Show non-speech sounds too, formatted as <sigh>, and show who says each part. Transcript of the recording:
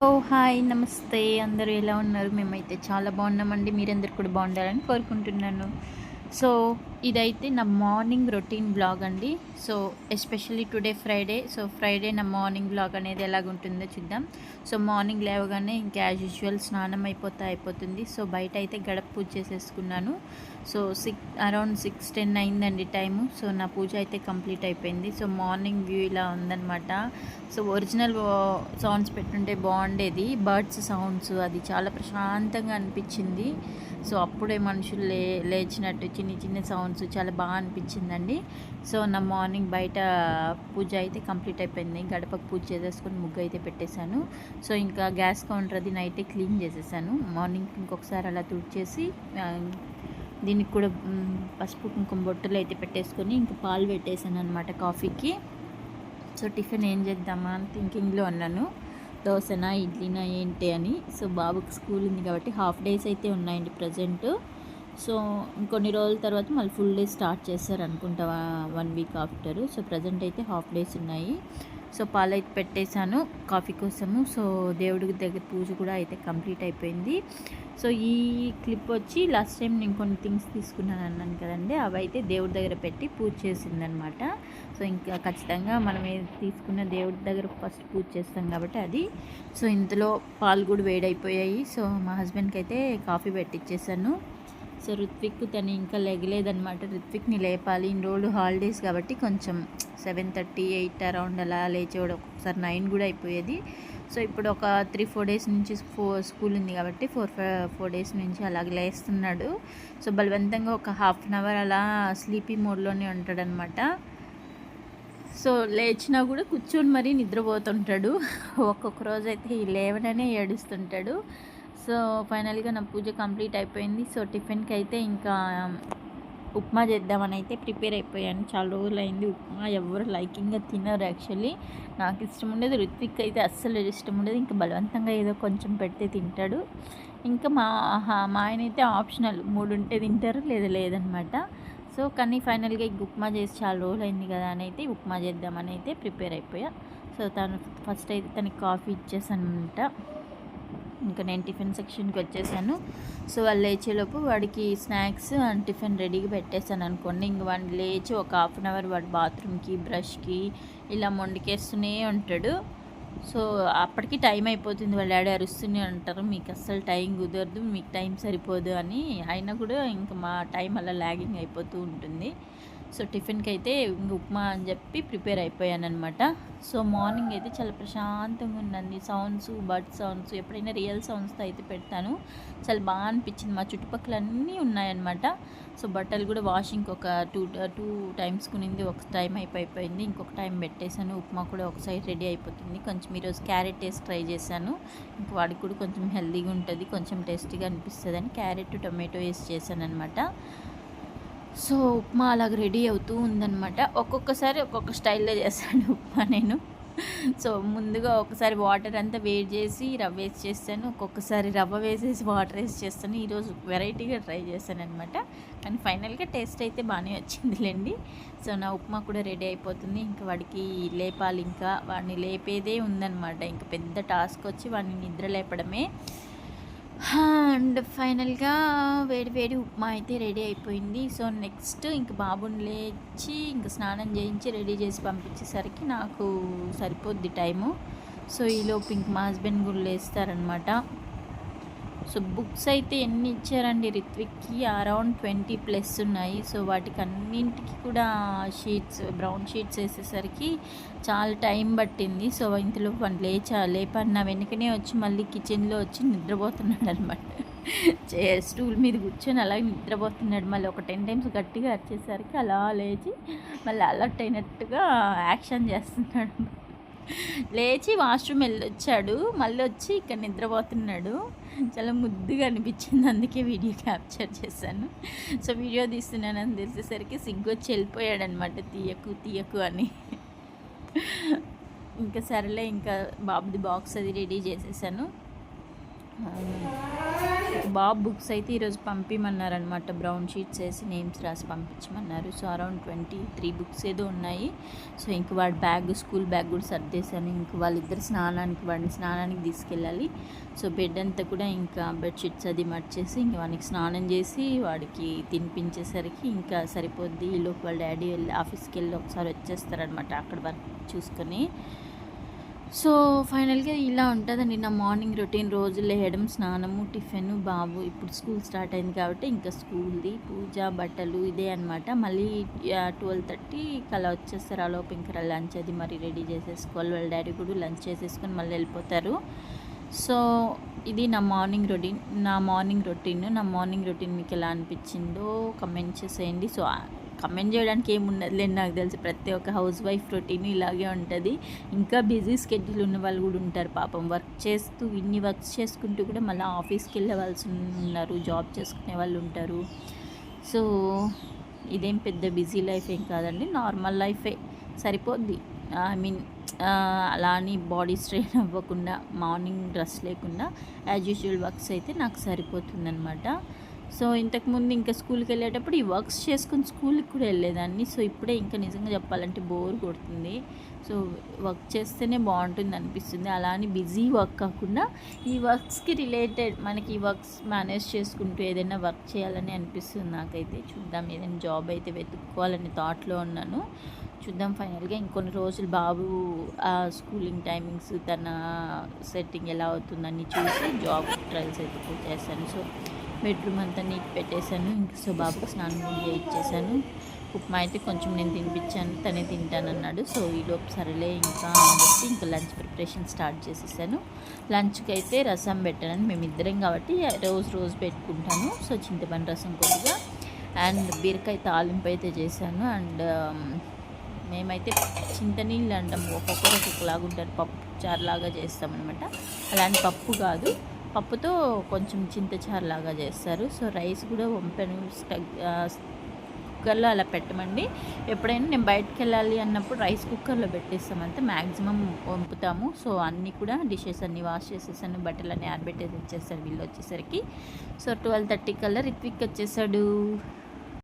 Speaker 1: ఓ hi నమస్తే. అందరూ ఎలా ఉన్నారు? మేమైతే చాలా బాగున్నామండి. మీరందరూ కూడా బాగుండాలని కోరుకుంటున్నాను. సో ఇదైతే నా మార్నింగ్ రొటీన్ బ్లాగ్ అండి. So especially today Friday. So Friday నా మార్నింగ్ బ్లాగ్ అనేది ఎలాగుంటుందో చూద్దాం. సో మార్నింగ్ లేవగానే ఇంకా యాజ్ యూజువల్ స్నానం అయిపోతే అయిపోతుంది. సో బయట అయితే గడప పూజ చేసేసుకున్నాను. So six around six ten అయిందండి టైము. సో నా పూజ అయితే కంప్లీట్ అయిపోయింది. సో మార్నింగ్ వ్యూ ఇలా ఉందన్నమాట. సో ఒరిజినల్ సౌండ్స్ పెట్టుంటే బాగుండేది. బర్డ్స్ సౌండ్స్ అది చాలా ప్రశాంతంగా అనిపించింది. సో అప్పుడే మనుషులు లే లేచినట్టు చిన్న చిన్న సౌండ్స్ చాలా బాగా అనిపించిందండి. సో నా మార్నింగ్ బయట పూజ అయితే కంప్లీట్ అయిపోయింది. గడపకు పూజ చేసేసుకొని ముగ్గు అయితే పెట్టేశాను. సో ఇంకా గ్యాస్ కౌంటర్ అది నైటే క్లీన్ చేసేసాను. మార్నింగ్ ఇంకొకసారి అలా తుడిచేసి దీనికి కూడా పసుపు కుంకుమ బొట్టలు అయితే పెట్టేసుకొని ఇంకా పాలు పెట్టేశాను అనమాట కాఫీకి. సో టిఫిన్ ఏం చేద్దామా అని థింకింగ్లో అన్నాను దోశనా ఇడ్లీనా ఏంటి అని. సో బాబుకి స్కూల్ ఉంది కాబట్టి హాఫ్ డేస్ అయితే ఉన్నాయండి ప్రజెంట్. సో ఇంకొన్ని రోజుల తర్వాత మళ్ళీ ఫుల్ డే స్టార్ట్ చేస్తారు అనుకుంటా one week after. So present అయితే హాఫ్ డేస్ ఉన్నాయి. సో పాలు అయితే పెట్టేశాను కాఫీ కోసము. సో దేవుడికి దగ్గర పూజ కూడా అయితే కంప్లీట్ అయిపోయింది. సో ఈ క్లిప్ వచ్చి లాస్ట్ టైం నేను కొన్ని థింగ్స్ తీసుకున్నాను అన్నాను కదండి అవి అయితే దేవుడి దగ్గర పెట్టి పూజ చేసిందనమాట. సో ఇంకా ఖచ్చితంగా మనం ఏది తీసుకున్న దేవుడి దగ్గర ఫస్ట్ పూజ చేస్తాం కాబట్టి అది. సో ఇంతలో పాలు కూడా వేడైపోయాయి. సో మా హస్బెండ్కి అయితే కాఫీ పెట్టించేసాను సో రిత్విక్ తను ఇంకా లెగలేదనమాట రిత్విక్ని లేపాలి. ఇన్ని రోజులు హాలిడేస్ కాబట్టి కొంచెం సెవెన్ థర్టీ ఎయిట్ అరౌండ్ అలా లేచేవాడు ఒక్కొక్కసారి నైన్ కూడా అయిపోయేది. సో ఇప్పుడు ఒక త్రీ ఫోర్ డేస్ నుంచి ఫోర్ స్కూల్ ఉంది కాబట్టి ఫోర్ ఫోర్ డేస్ నుంచి అలాగే లేస్తున్నాడు. సో బలవంతంగా ఒక హాఫ్ అన్ అవర్ అలా స్లీపీ మోడ్లోనే ఉంటాడనమాట సో లేచినా కూడా కూర్చొని మరీ నిద్రపోతుంటాడు. <laughs> ఒక్కొక్క రోజు అయితే ఈ లేవననే ఏడుస్తుంటాడు. సో ఫైనల్గా నా పూజ కంప్లీట్ అయిపోయింది. సో టిఫిన్కి అయితే ఇంకా ఉప్మా చేద్దామని అయితే ప్రిపేర్ అయిపోయాను. చాలా రోజులు అయింది ఉప్మా ఎవరు లైకింగ్గా తినరు యాక్చువల్లీ. నాకు ఇష్టం ఉండేది రుత్విక్ అయితే అస్సలు ఇష్టం ఉండేది. ఇంకా బలవంతంగా ఏదో కొంచెం పెడితే తింటాడు. ఇంకా మా మా ఆయన అయితే ఆప్షనల్. మూడు ఉంటే తింటారు లేదా లేదనమాట. సో కానీ ఫైనల్గా ఇంక ఉప్మా చేసి చాలా రోజులు అయింది కదా అని అయితే ఉప్మా చేద్దామని అయితే ప్రిపేర్ అయిపోయా. సో తను ఫస్ట్ అయితే తనకి కాఫీ ఇచ్చేసాను అనమాట ఇంకా నేను టిఫిన్ సెక్షన్కి వచ్చేసాను. సో వాళ్ళు లేచేలోపు వాడికి స్నాక్స్ అండ్ టిఫిన్ రెడీగా పెట్టేశాను అనుకోండి. ఇంక వాడిని లేచి ఒక హాఫ్ అన్ అవర్ వాడు బాత్రూమ్కి బ్రష్కి ఇలా మొండికేస్తూనే ఉంటాడు. సో అప్పటికి టైం అయిపోతుంది. వాళ్ళ డాడీ అరుస్తూనే ఉంటారు. మీకు అస్సలు టైం కుదరదు. మీకు టైం సరిపోదు అని. అయినా కూడా ఇంకా మా టైం అలా లాగింగ్ అయిపోతూ ఉంటుంది. సో టిఫిన్కి అయితే ఇంక ఉప్మా అని చెప్పి ప్రిపేర్ అయిపోయానమాట సో మార్నింగ్ అయితే చాలా ప్రశాంతంగా ఉందండి. సౌండ్స్ బర్డ్ సౌండ్స్ ఎప్పుడైనా రియల్ సౌండ్స్తో అయితే పెడతాను. చాలా బాగా అనిపించింది. మా చుట్టుపక్కల అన్నీ ఉన్నాయన్నమాట. సో బట్టలు కూడా వాషింగ్కి ఒక టూ టూ టైమ్స్ కొనింది. ఒక టైం అయిపోయింది ఇంకొక టైం పెట్టేశాను. ఉప్మా కూడా ఒక సైడ్ రెడీ అయిపోతుంది. కొంచెం ఈరోజు క్యారెట్ వేసి ట్రై చేశాను. ఇంక వాడికి కూడా కొంచెం హెల్తీగా ఉంటుంది. కొంచెం టేస్టీగా అనిపిస్తుంది అని క్యారెట్ టొమాటో వేసి చేశాను అనమాట సో ఉప్మా అలాగ రెడీ అవుతూ ఉందన్నమాట. ఒక్కొక్కసారి ఒక్కొక్క స్టైల్లో చేస్తాను ఉప్మా నేను. సో ముందుగా ఒకసారి వాటర్ అంతా వేడి చేసి రవ్వ వేసి చేస్తాను. ఒక్కొక్కసారి రవ్వ వేసేసి వాటర్ వేసి చేస్తాను. ఈరోజు వెరైటీగా ట్రై చేశాను అనమాట కానీ ఫైనల్గా టేస్ట్ అయితే బాగానే వచ్చిందిలేండి. సో నా ఉప్మా కూడా రెడీ అయిపోతుంది. ఇంకా వాడికి లేపాలి. ఇంకా వాడిని లేపేదే ఉందన్నమాట. ఇంకా పెద్ద టాస్క్ వచ్చి వాడిని నిద్ర లేపడమే. అండ్ ఫైనల్గా వేడి వేడి ఉప్మా అయితే రెడీ అయిపోయింది. సో నెక్స్ట్ ఇంక బాబుని లేచి ఇంక స్నానం చేయించి రెడీ చేసి పంపించేసరికి నాకు సరిపోద్ది టైము. సో ఈలోపు ఇంక మా హస్బెండ్ కూడా లేస్తారనమాట సో బుక్స్ అయితే ఎన్ని ఇచ్చారండి రిత్విక్కి? అరౌండ్ ట్వంటీ ప్లస్ ఉన్నాయి. సో వాటికి అన్నింటికి కూడా షీట్స్ బ్రౌన్ షీట్స్ వేసేసరికి చాలా టైం పట్టింది. సో ఇంతలో పని లేచా లేపని నా వెనుకనే వచ్చి మళ్ళీ కిచెన్లో వచ్చి నిద్రపోతున్నాడు అనమాట స్టూల్ మీద కూర్చొని అలాగే నిద్రపోతున్నాడు. మళ్ళీ ఒక టెన్ టైమ్స్ గట్టిగా వచ్చేసరికి అలా లేచి మళ్ళీ అలర్ట్ అయినట్టుగా యాక్షన్ చేస్తున్నాడు. లేచి వాష్రూమ్ వెళ్ళొచ్చాడు. మళ్ళీ వచ్చి ఇక్కడ నిద్రపోతున్నాడు. చాలా ముద్దుగా అనిపించింది. అందుకే వీడియో క్యాప్చర్ చేశాను. సో వీడియో తీస్తున్నానని తెలిసేసరికి సిగ్గు వచ్చి వెళ్ళిపోయాడనమాట. తీయకు తీయకు అని. ఇంకా సరేలే ఇంకా బాబుది బాక్స్ అది రెడీ చేసేసాను. బాబు బుక్స్ అయితే ఈరోజు పంపించమన్నారనమాట బ్రౌన్ షీట్స్ వేసి నేమ్స్ రాసి పంపించమన్నారు. So around twenty three books ఏదో ఉన్నాయి. సో ఇంక వాడి బ్యాగ్ స్కూల్ బ్యాగ్ కూడా సర్దేశాను. ఇంక వాళ్ళిద్దరు స్నానానికి వాడిని స్నానానికి తీసుకెళ్ళాలి. సో బెడ్ అంతా కూడా ఇంకా బెడ్షీట్స్ అది మర్చేసి ఇంక వానికి స్నానం చేసి వాడికి తినిపించేసరికి ఇంకా సరిపోద్ది. ఈలోపు వాళ్ళ డాడీ వెళ్ళి ఆఫీస్కి వెళ్ళి ఒకసారి వచ్చేస్తారనమాట అక్కడ వర్క్ చూసుకొని. సో ఫైనల్గా ఇలా ఉంటుందండి నా మార్నింగ్ రొటీన్. రోజు లేయడం స్నానము టిఫిన్ బాబు ఇప్పుడు స్కూల్ స్టార్ట్ అయింది కాబట్టి ఇంకా స్కూల్ది పూజ బట్టలు ఇదే అనమాట మళ్ళీ ట్వెల్వ్ థర్టీ కలా వచ్చేస్తారు. ఆ లోపు ఇంకా లంచ్ అది మరి రెడీ చేసేసుకోవాలి. వాళ్ళ డాడీ కూడా లంచ్ చేసేసుకొని మళ్ళీ వెళ్ళిపోతారు. సో ఇది నా మార్నింగ్ రొటీన్ నా మార్నింగ్ రొటీన్. నా మార్నింగ్ రొటీన్ మీకు ఎలా అనిపించిందో కమెంట్ చేసేయండి. సో కమెంట్ చేయడానికి ఏమున్నది నాకు తెలిసి ప్రతి ఒక్క హౌస్ వైఫ్ రొటీన్ ఇలాగే ఉంటుంది. ఇంకా బిజీ స్కెడ్యూల్ ఉన్న వాళ్ళు కూడా ఉంటారు. పాపం వర్క్ చేస్తూ ఇన్ని వర్క్స్ చేసుకుంటూ కూడా మళ్ళీ ఆఫీస్కి వెళ్ళవలసి ఉన్నారు జాబ్ చేసుకునే వాళ్ళు ఉంటారు. సో ఇదేం పెద్ద బిజీ లైఫ్ ఏం కాదండి. నార్మల్ లైఫే సరిపోద్ది. ఐ మీన్ అలా అని బాడీ స్ట్రెయిన్ అవ్వకుండా మార్నింగ్ డ్రెస్ లేకుండా యాజ్ యూజువల్ వర్క్స్ అయితే నాకు సరిపోతుందనమాట సో ఇంతకుముందు ఇంకా స్కూల్కి వెళ్ళేటప్పుడు ఈ వర్క్స్ చేసుకుని స్కూల్కి కూడా వెళ్ళేదాన్ని. సో ఇప్పుడే ఇంకా నిజంగా చెప్పాలంటే బోర్ కొడుతుంది. సో వర్క్ చేస్తేనే బాగుంటుంది అనిపిస్తుంది. అలా అని బిజీ వర్క్ కాకుండా ఈ వర్క్స్కి రిలేటెడ్ మనకి ఈ వర్క్స్ మేనేజ్ చేసుకుంటూ ఏదైనా వర్క్ చేయాలని అనిపిస్తుంది నాకైతే. చూద్దాం ఏదైనా జాబ్ అయితే వెతుక్కోవాలని థాట్లో ఉన్నాను. చూద్దాం ఫైనల్గా ఇంకొన్ని రోజులు బాబు ఆ స్కూలింగ్ టైమింగ్స్ తన సెట్టింగ్ ఎలా అవుతుందని చూసి జాబ్ ట్రయల్స్ అయితే చేస్తాను. సో బెడ్రూమ్ అంతా నీట్ పెట్టేశాను. ఇంకా సో బాబుకి స్నానం ముందు ఇచ్చేసాను ఉప్మా అయితే కొంచెం నేను తినిపించాను. తనే తింటానన్నాడు. సో ఈలోపు సరేలే ఇంకా అని చెప్పి ఇంకా లంచ్ ప్రిపరేషన్ స్టార్ట్ చేసేసాను. లంచ్కి అయితే రసం పెట్టాను మేమిద్దరం కాబట్టి రోజు రోజు పెట్టుకుంటాను. సో చింతపండు రసం కొద్దిగా అండ్ బీరకాయ తాలింపు అయితే చేశాను. అండ్ మేమైతే చింతనీళ్ళు అంటాం. ఒక్కొక్కరు ఒక్కొక్కలాగా ఉంటారు. పప్పు చారులాగా చేస్తామన్నమాట. అలాంటి పప్పు కాదు. పప్పుతో కొంచెం చింతచారు లాగా చేస్తారు. సో రైస్ కూడా వంపెను. కుక్కర్లో అలా పెట్టమండి. ఎప్పుడైనా నేను బయటకు వెళ్ళాలి అన్నప్పుడు రైస్ కుక్కర్లో పెట్టేస్తామంటే మ్యాక్సిమం వంపుతాము. సో అన్నీ కూడా డిషెస్ అన్నీ వాష్ చేసేసాను బట్టలు అన్నీ ఆరబెట్టేసి వచ్చేసారు వీళ్ళు వచ్చేసరికి. సో ట్వెల్వ్ థర్టీ కల్లా రిత్విక్ వచ్చేసాడు.